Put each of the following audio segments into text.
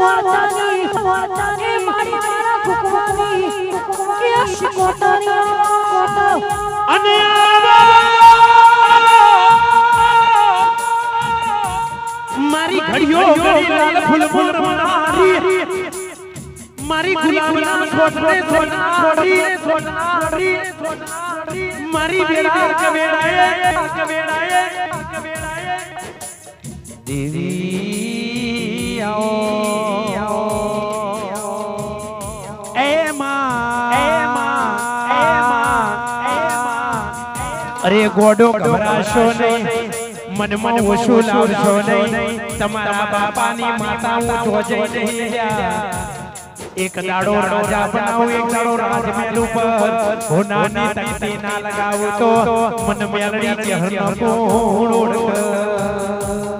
વાચાની વાચાની મારી મારા ભૂખવાની એ શિકોતરી કોટ અને મારી ઘડીઓ ઘડી લાલ ફૂલ ફૂલ મારી. મારી. ગુલાબના છોડને છોડનારી છોડનારી મારી. બેડા કવેડાએ કવેડાએ કવેડાએ દેવી અરે ગોડો ગભરાશો નહીં મનમાં ઓછું લાવશો નહીં તમારા બાપાની માતા હું જોજે નહીં એક દાડો રાજા બનાવું એક દાડો રાજમહેલ ઉપર હોનાની તકતી ના લગાવું તો મન મેલડી ચહેરનો કોણ ઓળખ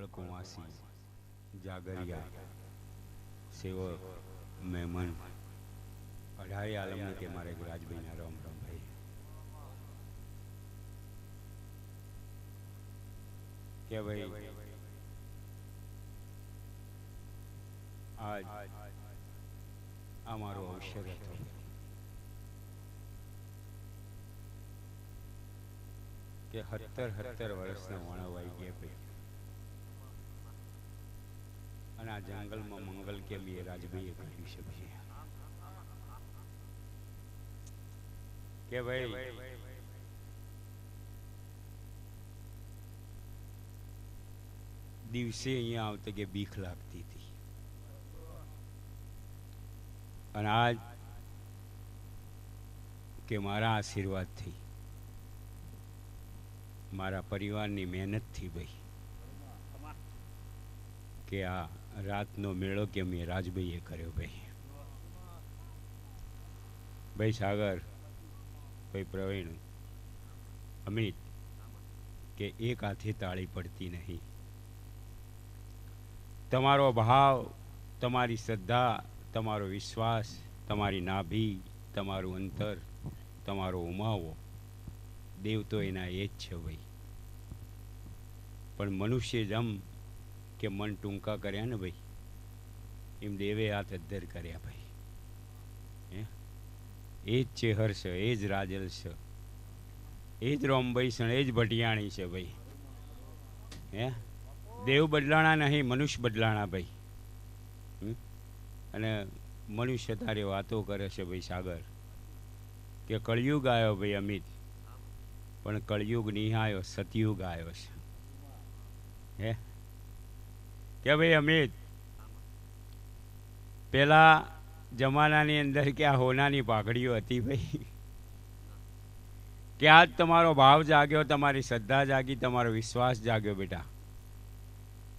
કળકુવાસી જાગરિયા સેવક મહેમાન અઢારે આલમને તે મારે રાજભાઈના રામ રમભાઈ કે ભાઈ આજ આ મારો અવસર હતો. કે સત્તર સત્તર વર્ષના વણાવાઈ ગયા ભાઈ અને આ જંગલમાં મંગલ કેમ એ રાજભાઈએ કરી છે કે ભાઈ, દિવસે અહીંયા આવતા કે બીખ લાગતી હતી. અને આજ કે મારા આશીર્વાદથી મારા પરિવારની મહેનતથી ભાઈ, કે આ રાતનો મેળો કે મેં રાજભાઈએ કર્યો ભાઈ? ભાઈ સાગર, ભાઈ પ્રવીણ, અમિત, કે એક હાથે તાળી પડતી નહીં. તમારો ભાવ, તમારી શ્રદ્ધા, તમારો વિશ્વાસ, તમારી નાભી, તમારું અંતર, તમારો ઉમાવો, દેવ તો એના એ જ છે ભાઈ. પણ મનુષ્ય જમ કે મન ટૂંકા કર્યા ને ભાઈ? એમ દેવે હાથ અદ્ધર કર્યા ભાઈ. એ જ ચેહર છે, એ જ રાજલ છે. એ જ રોમભાઈ છે એ જ ભટિયાણી છે ભાઈ. હે? દેવ બદલાણા નહીં, મનુષ્ય બદલાણા ભાઈ. અને મનુષ્ય તારી વાતો કરે છે ભાઈ સાગર. કે કળિયુગ આવ્યો ભાઈ અમિત. પણ કળિયુગ નહીં આવ્યો સતયુગ આવ્યો છે. હે? કે ભાઈ અમિત પેલા જમાનાની અંદર કે આ હોનાની પાઘડીઓ હતી ભાઈ. કે આજ તમારો ભાવ જાગ્યો, તમારી શ્રદ્ધા જાગી, તમારો વિશ્વાસ જાગ્યો બેટા.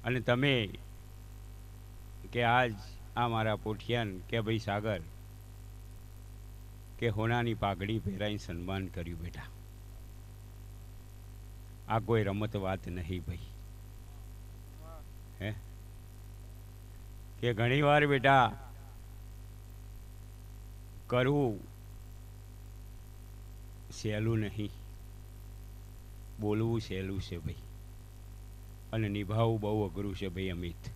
અને તમે કે આજ આ મારા પોઠિયાન કે ભાઈ સાગર કે હોનાની પાઘડી પહેરાઈને સન્માન કર્યું બેટા. આ કોઈ રમત વાત નહીં ભાઈ. કે ઘણીવાર બેટા, કરવું સહેલું નહીં. બોલવું સહેલું છે ભાઈ. અને નિભાવવું બહુ અઘરું છે ભાઈ અમિત.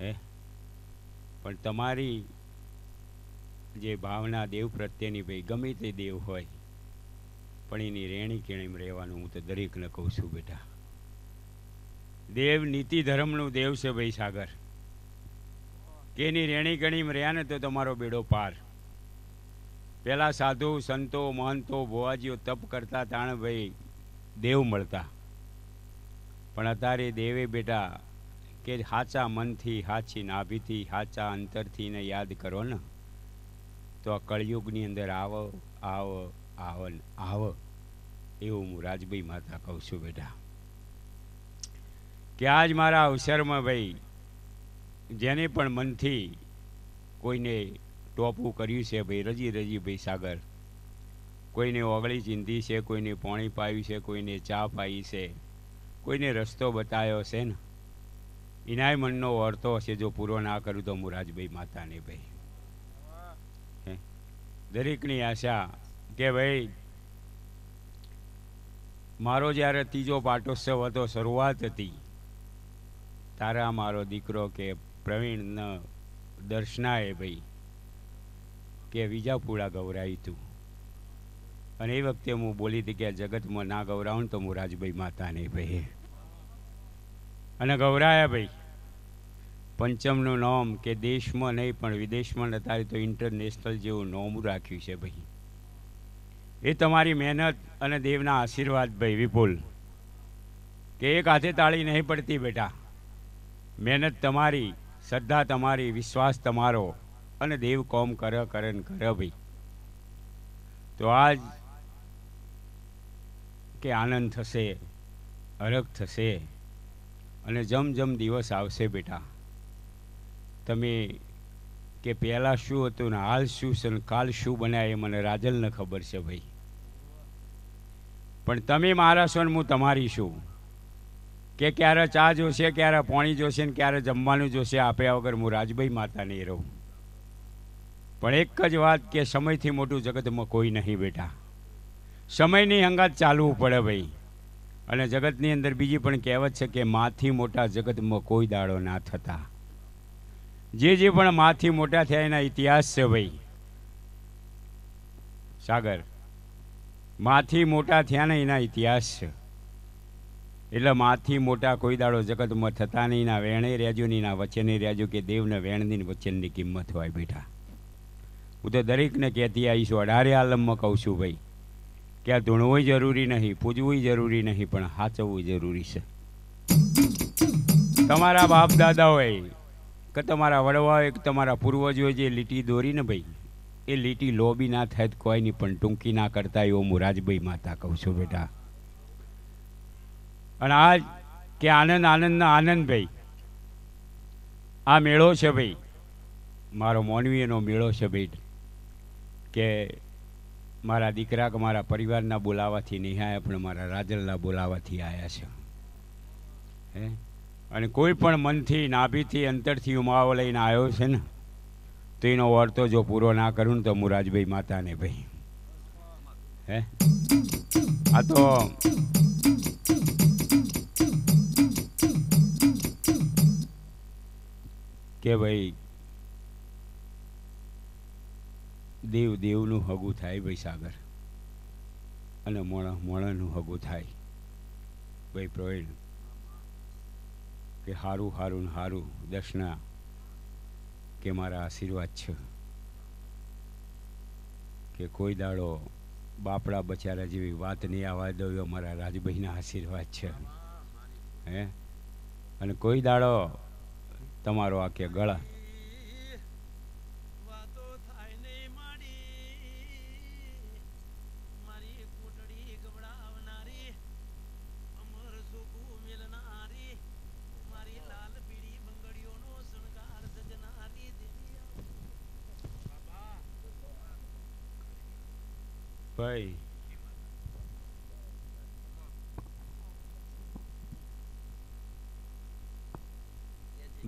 હે? પણ તમારી જે ભાવના દેવ પ્રત્યેની ભાઈ, ગમે તે દેવ હોય, પણ એની રેણી કેણીમાં રહેવાનું હું તો દરેકને કહું છું બેટા. દેવ નીતિ ધર્મનું દેવ છે ભાઈ સાગર. કે એની રેણી ગણી રહ્યા ને તો તમારો બેડો પાર. પહેલાં સાધુ, સંતો, મહંતો, ભોવાજીઓ તપ કરતા તાણ ભાઈ દેવ મળતા. પણ અત્યારે દેવે બેટા કે સાચા મનથી સાચી નાભીથી સાચા અંતરથી ને યાદ કરો ને. તો આ કળયુગની અંદર આવો આવો આવો આવો. એવું હું રાજભાઈ માતા કહું છું બેટા. કે આજ મારા અવસરમાં ભાઈ જેને પણ મનથી કોઈને ટોપું કર્યું છે ભાઈ, રજી રજી ભાઈ સાગર. કોઈને ઓગળી ચિંધી છે, કોઈને પાણી પાયું છે, કોઈને ચા પાઈ છે. કોઈને રસ્તો બતાવ્યો છે ને. એનાય મનનો વર્તો હશે જો પૂરો ના કરું તો મુરાજભાઈ માતાને ભાઈ? દરેકની આશા કે ભાઈ, મારો જ્યારે ત્રીજો પાટોત્સવ હતો, શરૂઆત હતી, તારા મારો દીકરો કે પ્રવીણ દર્શનાએ ભાઈ કે વિજાપુરા ગૌરાયું તું. અને એ વખતે હું બોલી હતી કે જગતમાં ના ગૌરાવું તો હું રાજભાઈ માતાને ભાઈ. અને ગૌરાયા ભાઈ, પંચમનું નોમ કે દેશમાં નહીં પણ વિદેશમાં અત્યારે તો ઇન્ટરનેશનલ જેવું નોમ રાખ્યું છે ભાઈ. એ તમારી મહેનત અને દેવના આશીર્વાદ ભાઈ વિપુલ. કે એક હાથે તાળી નહીં પડતી બેટા. મહેનત તમારી શ્રદ્ધા તમારી, વિશ્વાસ તમારો અને દેવ કોમ કર, કરે ને કરે ભાઈ. તો આજ કે આનંદ થશે, અરગ થશે અને જમ જમ દિવસ આવશે બેટા. તમે કે પહેલાં શું હતું ને હાલ શું છે ને કાલ શું બન્યા એ મને રાજલને ખબર છે ભાઈ. પણ તમે મારા છો ને હું તમારી છું. કે ક્યારે ચા જોશે, ક્યારે પાણી જોશે ને ક્યારે જમવાનું જોશે આપ્યા વગર હું રાજભાઈ માતા નહીં રહું. પણ એક જ વાત કે સમયથી મોટું જગતમાં કોઈ નહીં બેટા સમયની અંગાત ચાલવું પડે ભાઈ. અને જગતની અંદર બીજી પણ કહેવત છે કે માથી મોટા જગતમાં કોઈ દાડો ના થતા. જે જે પણ માથી મોટા થયા એના ઇતિહાસ છે ભાઈ. સાગર, માથી મોટા થયા ને એના ઇતિહાસ છે. એટલે માથી મોટા કોઈ દાડો જગતમાં થતા નહીં, ના વેણે રહેજો નહીં, ના વચને રહેજો કે દેવને વેણની વચ્ચેની કિંમત હોય બેટા. હું તો દરેકને કહેતી આવીશું અઢારે આલમમાં કહું છું ભાઈ, કે આ ધૂણવું જરૂરી નહીં, પૂજવું જરૂરી નહીં, પણ સાચવવું જરૂરી છે. તમારા બાપ દાદાઓએ કે તમારા વડવાઓએ કે તમારા પૂર્વજોએ જે લીટી દોરી ને ભાઈ, એ લીટી લોબી ના થાય કોઈ નહીં પણ ટૂંકી ના કરતા એવો હું રાજભાઈ માતા કહું છું બેટા. અને આજ કે આનંદ, આનંદના આનંદભાઈ આ મેળો છે ભાઈ. મારો મોનવીનો મેળો છે ભાઈ. કે મારા દીકરા કે મારા પરિવારના બોલાવાથી નહીં આવ્યા પણ મારા રાજલના બોલાવાથી આવ્યા છે. હે? અને કોઈ પણ મનથી, નાભીથી, અંતરથી ઉમાવો લઈને આવ્યો છે ને, તો એનો વર્તો જો પૂરો ના કરું ને તો મુરાજભાઈ માતાને ભાઈ. હે? આ તો કે ભાઈ, દેવ, દેવનું હગું થાય ભાઈ સાગર. અને મોણા, મોણાનું હગું થાય ભાઈ પ્રવીણ. કે હારું હારું હારું દર્શના કે મારા આશીર્વાદ છે. કે કોઈ દાડો બાપડા બચારા જેવી વાત નહીં આવવા દઉં અમારા મારા રાજભાઈના આશીર્વાદ છે. હે? અને કોઈ દાડો તમારો આ કે ગળા. વાતો થાય ને માડી મારી કોટડી ગબડાવનારી અમર સુખું મિલનારી મારી લાલ પીળી બંગડીઓનો શણગાર સજનારી દેવી ભાઈ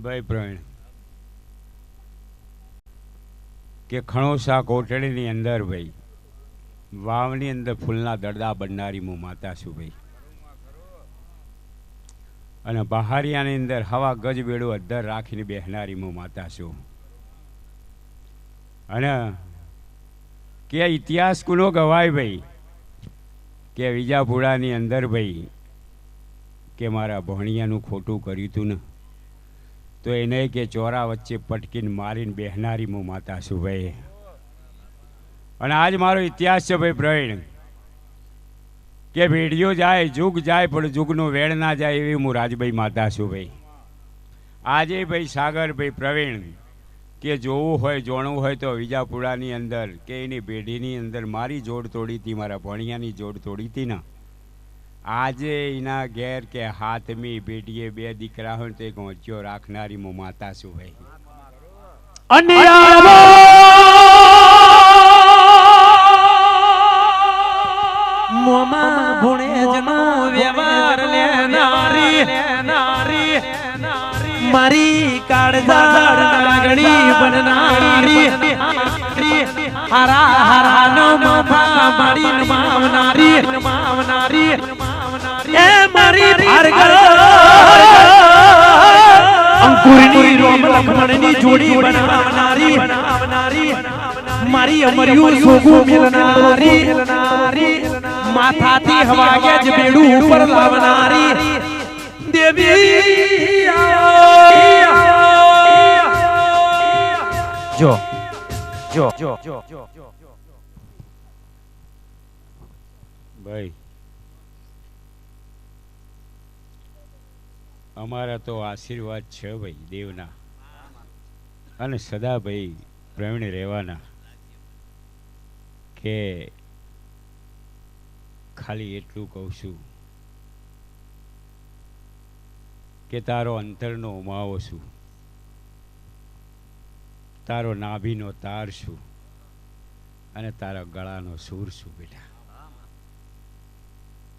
ભાઈ પ્રવીણ, કે ખણોસા કોટડીની અંદર ભાઈ, વાવની અંદર ફૂલના દડદા બનનારી હું માતા છું ભાઈ. અને બહારિયાની અંદર હવા ગજબેડો અદ્ધર રાખીને બેહનારી હું માતા છું. અને કે ઇતિહાસ કુનો ગવાય ભાઈ, કે વિજાપુરાની અંદર ભાઈ, કે મારા ભણિયાનું ખોટું કર્યું હતું ને. તો એને કે ચોરા વચ્ચે પટકીને મારીને બેહનારી હું માતા છું ભાઈ અને આજ મારો ઇતિહાસ છે ભાઈ પ્રવીણ, કે ભેડિયો જાય, જુગ જાય, પણ જુગનું વેળ ના જાય એવી હું રાજભાઈ માતા છું ભાઈ આજે ભાઈ સાગર ભાઈ પ્રવીણ, કે જોવું હોય, જોણવું હોય તો વિજાપુરાની અંદર, કે એની પેઢીની અંદર મારી જોડ તોડી હતી, મારા ભણિયાની જોડ તોડી હતી ને. આજે એના ઘેર કે હાથમી પેટીએ બે દીકરા હોય તો એક હોંચ્યો રાખનારી હું માતા છું ભાઈ અને મોમાં ભુણે જનો વ્યવહાર લેનારી લેનારી મારી કાળજાળ નાગણી બનનારી. હરા હરા નો મફા મારી માવનારી. નમાવનારી એ મારી ભાર્ગવ અંકુરની રોમ લખમણની જોડી બનાવનારી. બનાવનારી. મારી અમર્યું સોગું મિલનારી. માથાથી હવાગે જ બેડું ઉપર લાવનારી. દેવી જો જો જો. ભાઈ અમારા તો આશીર્વાદ છે ભાઈ, દેવના. અને સદા ભાઈ પ્રવીણ રહેવાના કે ખાલી એટલું કહું છું કે તારો અંતરનો ઉમાવો છું. તારો નાભીનો તાર છું અને તારા ગળાનો સૂર છું બેટા.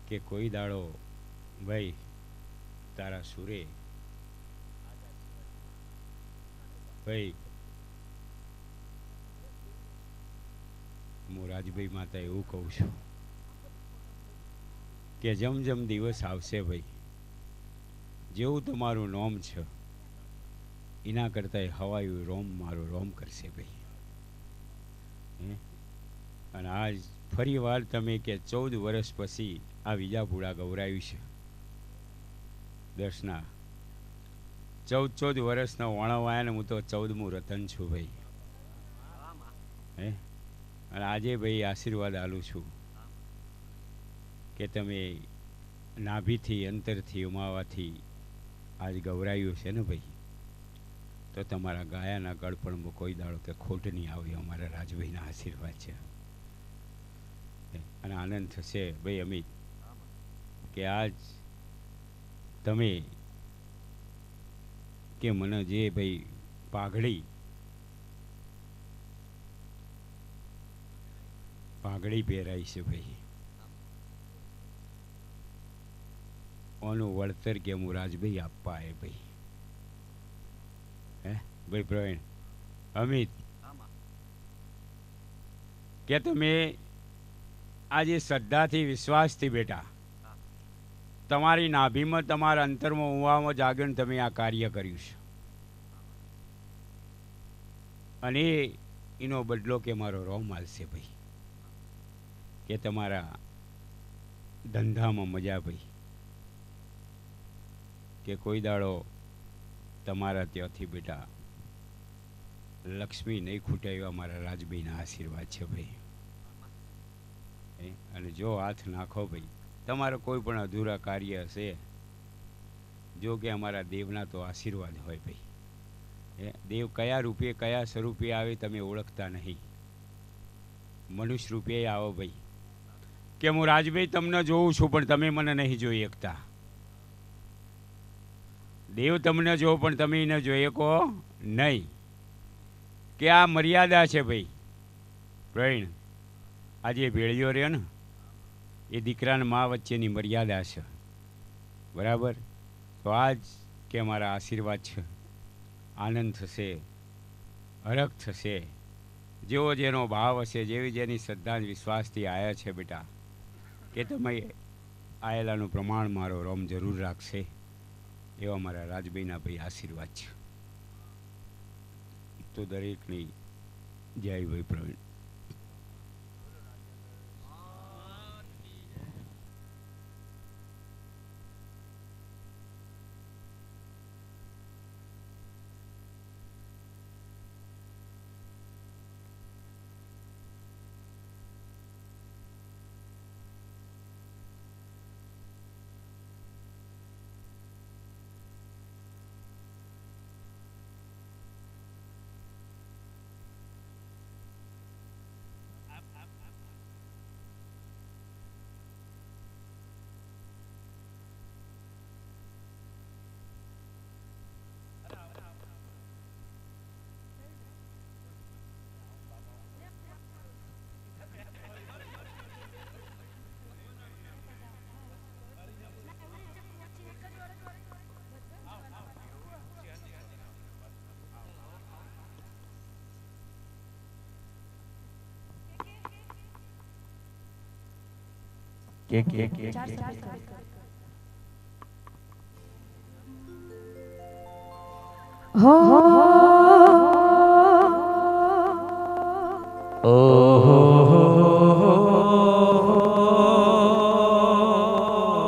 કે કોઈ દાડો ભાઈ તારા સુરે. ભાઈ, હું રાજભાઈ માતા એવું કહું છું કે જમ જમ દિવસ આવશે ભાઈ, જેવું તમારું નોમ છે, એના કરતાં હવાયું રોમ મારું રોમ કરશે ભાઈ? અને આજ ફરી વાર તમે કે ચૌદ વર્ષ પછી આ વિજાપુરા ગૌરાયું છે. દર્શના ચૌદ ચૌદ વર્ષના વણવાયા ને હું તો ચૌદમું રતન છું ભાઈ. હે? અને આજે ભાઈ આશીર્વાદ આલું છું કે તમે નાભીથી, અંતરથી, ઉમાવાથી આજ ગૌરાયું છે ને ભાઈ? તો તમારા ગાયાના ગળપણમાં કોઈ દાડો કે ખોટ નહીં આવે, અમારા રાજભાઈના આશીર્વાદ છે. અને આનંદ થશે ભાઈ અમિત, કે આજ તમે કે મને જે ભાઈ પાઘડી પાઘડી પહેરાય છે ભાઈ. ઓનું વળતર કે રાજભાઈ આપવા એ ભાઈ. હે, ભાઈ પ્રવીણ, અમિત, કે તમે આજે શ્રદ્ધાથી વિશ્વાસથી બેટા તમારી નાભીમાં, તમારા અંતરમાં ઉવામાં જાગીને તમે આ કાર્ય કર્યું છે. અને એનો બદલો કે મારો રોમ આલશે ભાઈ. કે તમારા ધંધામાં મજા ભાઈ. કે કોઈ દાડો તમારા ત્યાંથી બેટા લક્ષ્મી નહીં ખૂટે એવા મારા રાજભાઈના આશીર્વાદ છે ભાઈ. અને જો હાથ નાખો ભાઈ તમારો કોઈ પણ અધૂરા કાર્ય હશે, જો કે અમારા દેવના તો આશીર્વાદ હોય ભાઈ. દેવ કયા રૂપે, કયા સ્વરૂપે આવે તમે ઓળખતા નહીં. મનુષ્ય રૂપે આવો ભાઈ. કે હું રાજભાઈ તમને જોઉં છું, પણ તમે મને નહીં જોઈ શકતા દેવ તમને જો, પણ તમે એને જોઈ શકો નહીં. કે આ મર્યાદા છે ભાઈ. પ્રવીણ, આજે ભેળિયો રહ્યો ને. એ દીકરાને મા વચ્ચેની મર્યાદા છે. બરાબર? તો આજ કે મારા આશીર્વાદ છે. આનંદ થશે, હરખ થશે. જેવો જેનો ભાવ હશે, જેવી જેની શ્રદ્ધા વિશ્વાસથી આવ્યા છે બેટા. કે તમે આયેલાનું પ્રમાણ મારો રોમ જરૂર રાખશે. એવા મારા રાજભાઈના ભાઈ આશીર્વાદ છે. તો દરેકની જય ભાઈ પ્રવીણ કે એક એક હો